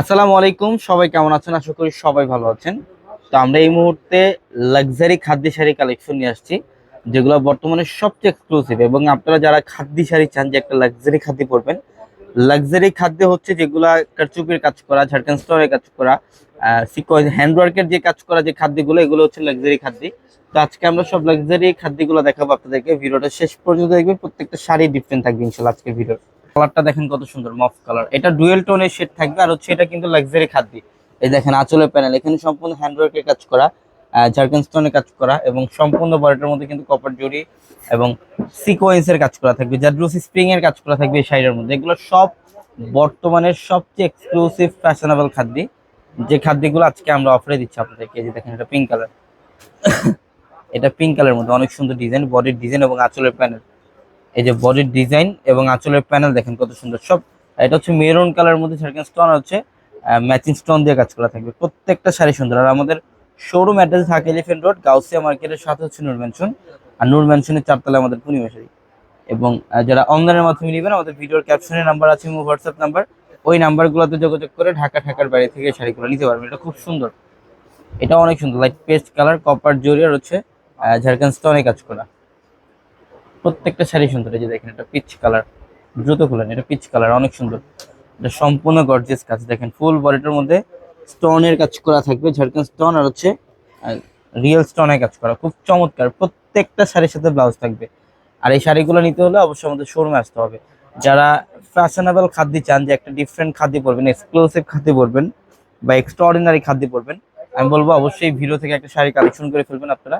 আসসালামু আলাইকুম, সবাই কেমন আছেন? আশা করি সবাই ভালো আছেন। তো আমরা এই মুহূর্তে লাক্সারি খাদ্য শাড়ি কালেকশন নিয়ে আসছি, যেগুলো বর্তমানে সবচেয়ে এক্সক্লুসিভ এবং আপনারা যারা খাদ্য শাড়ি চান যে একটা লাক্সারি খাদ্য পরবেন লাক্সারি খাদ্য হচ্ছে যেগুলা কারচুপির কাজ করা ঝাড়খান্ড স্টোরের কাজ করা সিকোয়েন্স হ্যান্ডওয়ার্কের যে কাজ করা যে খাদ্যগুলো, এগুলো হচ্ছে লাক্সারি খাদ্য। তো আজকে আমরা সব লাক্সারি খাদ্যগুলো দেখাবো আপনাদেরকে। ভিডিওটা শেষ পর্যন্ত দেখবেন, প্রত্যেকটা শাড়ি ডিফারেন্ট থাকবে ইনশাল্লাহ আজকের ভিডিও কালারটা দেখেন কত সুন্দর, মফ কালার। এটা ডুয়েল টোনের শেড থাকবে, আর হচ্ছে এটা কিন্তু লাক্সারি খাদ্য। এই দেখেন আঁচলের প্যানেল এখানে সম্পূর্ণ হ্যান্ডওয়ার্কের কাজ করা স্টোনের কাজ করা, এবং সম্পূর্ণ বডিটার মধ্যে কিন্তু কপার জড়ি এবং সিকোয়েন্সের কাজ করা থাকবে জাদ্রুসি স্প্রিং এর কাজ করা থাকবে এই শাড়ির মধ্যে। এগুলো সব বর্তমানে সবচেয়ে এক্সক্লুসিভ ফ্যাশনেবল খাদ্য। যে খাদ্যগুলো আজকে আমরা অফারে দিচ্ছি আপনাদেরকে যে দেখেন এটা পিঙ্ক কালার এটা পিঙ্ক কালারের মধ্যে অনেক সুন্দর ডিজাইন বডির ডিজাইন এবং আঁচলের প্যানেল এই যে বডির ডিজাইন এবং আঁচলের প্যানেল দেখেন কত সুন্দর সব এটা হচ্ছে মেরুন কালারের মধ্যে ঝাড়খান্ড স্টোন হচ্ছে ম্যাচিং স্টোন দিয়ে কাজ করা থাকবে। প্রত্যেকটা শাড়ি সুন্দর। আর আমাদের শোরুম অ্যাড্রেস থাকে এলিফেন্ট রোড গাউসিয়া মার্কেটের সাথে হচ্ছে নূর ম্যানশন আর নূর ম্যানশনের চারতলা আমাদের পূর্ণিমা শাড়ি। এবং যারা অনলাইনের মাধ্যমে নেবেন, আমাদের ভিডিওর ক্যাপশনের নাম্বার আছে এবং হোয়াটসঅ্যাপ নাম্বার ওই নাম্বারগুলোতে যোগাযোগ করে ঢাকা, ঢাকার বাইরে থেকে শাড়িগুলো নিতে পারবেন। এটা খুব সুন্দর। এটা অনেক সুন্দর। লাইট পেস্ট কালার কপার জরিয়ার হচ্ছে ঝাড়খান্ড স্টোনে কাজ করা। প্রত্যেকটা শাড়ি সুন্দর, এই যে দেখেন এটা পিচ কালার দ্রুত খুলেন, এটা পিচ কালার অনেক সুন্দর। এটা সম্পূর্ণ গর্জিয়াস কাজ, দেখেন ফুল বডিটার মধ্যে স্টোনের কাজ করা থাকবে ঝাড়খান্ড স্টোন আর হচ্ছে রিয়েল স্টোনের কাজ করা, খুব চমৎকার, প্রত্যেকটা শাড়ির সাথে ব্লাউজ থাকবে। আর এই শাড়িগুলো নিতে হলে অবশ্যই আমাদের শোরুমে আসতে হবে। যারা ফ্যাশনেবল খাদ্য চান, যে একটা ডিফারেন্ট খাদ্য পরবেন এক্সক্লুসিভ খাদ্য পরবেন বা এক্সট্রাঅর্ডিনারি খাদ্য পরবেন আমি বলব অবশ্যই ভিডিও থেকে একটা শাড়ি কালেকশন করে ফেলবেন আপনারা।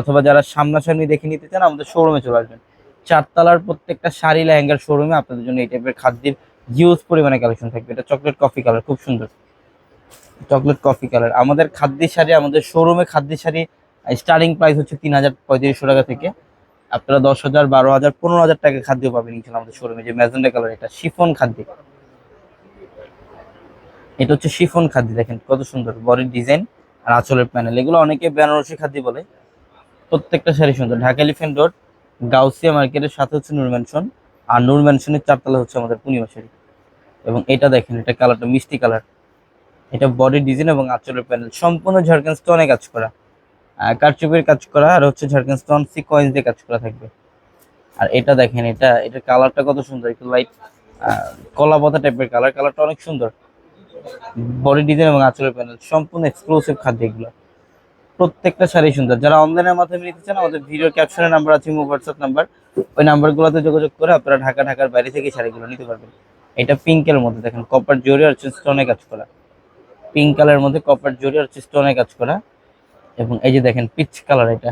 অথবা যারা সামনাসামনি দেখে নিতে চান, আমাদের শোরুমে চলে আসবেন। চারতলার প্রত্যেকটা শাড়ি লেহেঙ্গার শোরুমে আপনাদের জন্য এই টাইপের খাদ্যের হিউজ পরিমাণে কালেকশন থাকবে। এটা চকলেট কফি কালার খুব সুন্দর। চকলেট কফি কালার আমাদের খাদ্য শাড়ি, আমাদের শোরুমে খাদ্য শাড়ি স্টার্টিং প্রাইস হচ্ছে তিন হাজার পঁয়ত্রিশশো টাকা থেকে। আপনারা দশ হাজার, বারো হাজার, পনেরো হাজার টাকা খাদ্য পাবেন আমাদের শোরুমে যে ম্যাজেন্ডা কালার এটা শিফন খাদ্য। এটা হচ্ছে শিফন খাদ্য, দেখেন কত সুন্দর বডির ডিজাইন আর আঁচলের প্যানেল। এগুলো অনেকে বেনারসি খাদ্য বলে। প্রত্যেকটা শাড়ি সুন্দর। ঢাকা এলিফেন্ট রোড গাউসিয়া মার্কেটের সাথে হচ্ছে নূর ম্যানশন আর নূর ম্যানশনের চারতলা হচ্ছে আমাদের পূর্ণিমা শাড়ি। এবং এটা দেখেন, এটা কালারটা মিষ্টি কালার। এটা বডি ডিজাইন এবং আঁচলের প্যানেল। সম্পূর্ণ ঝাড়খান্ড স্টোনে কাজ করা। কারচুপির কাজ করা আর হচ্ছে ঝাড়খান্ড স্টোন সিকোয়েন্স দিয়ে কাজ করা থাকবে। আর এটা দেখেন, এটা, এটার কালারটা কত সুন্দর। একটু লাইট কলা পাতা টাইপের কালার। কালারটা অনেক সুন্দর। বডি ডিজাইন এবং আঁচলের প্যানেল সম্পূর্ণ এক্সক্লুসিভ খাদ্য এগুলো। প্রত্যেকটা শাড়ি সুন্দর। যারা অনলাইনের মাধ্যমে নিতে চান, আমাদের ভিডিও ক্যাপশনের নাম্বার আছে হোয়াটসঅ্যাপ নাম্বার ওই নাম্বারগুলোতে যোগাযোগ করে আপনারা ঢাকা, ঢাকার বাইরে থেকে শাড়িগুলো নিতে পারবেন। এটা পিঙ্কের মধ্যে দেখেন কপার জরি আর স্টোনে কাজ করা। পিঙ্ক কালারের মধ্যে কপার জরি আর স্টোনে কাজ করা। এবং এই যে দেখেন পিচ কালার এটা।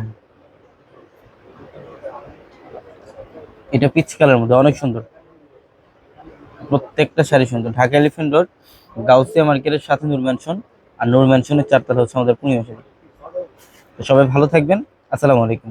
এটা পিচ কালারের মধ্যে, অনেক সুন্দর। প্রত্যেকটা শাড়ি সুন্দর। ঢাকা এলিফেন্ট রোড গাউসিয়া মার্কেটের সাথে নূর ম্যানশন আর নূর ম্যানশনের চারতলা হচ্ছে আমাদের পূর্ণিমা সবাই ভালো থাকবেন। আসসালামু আলাইকুম।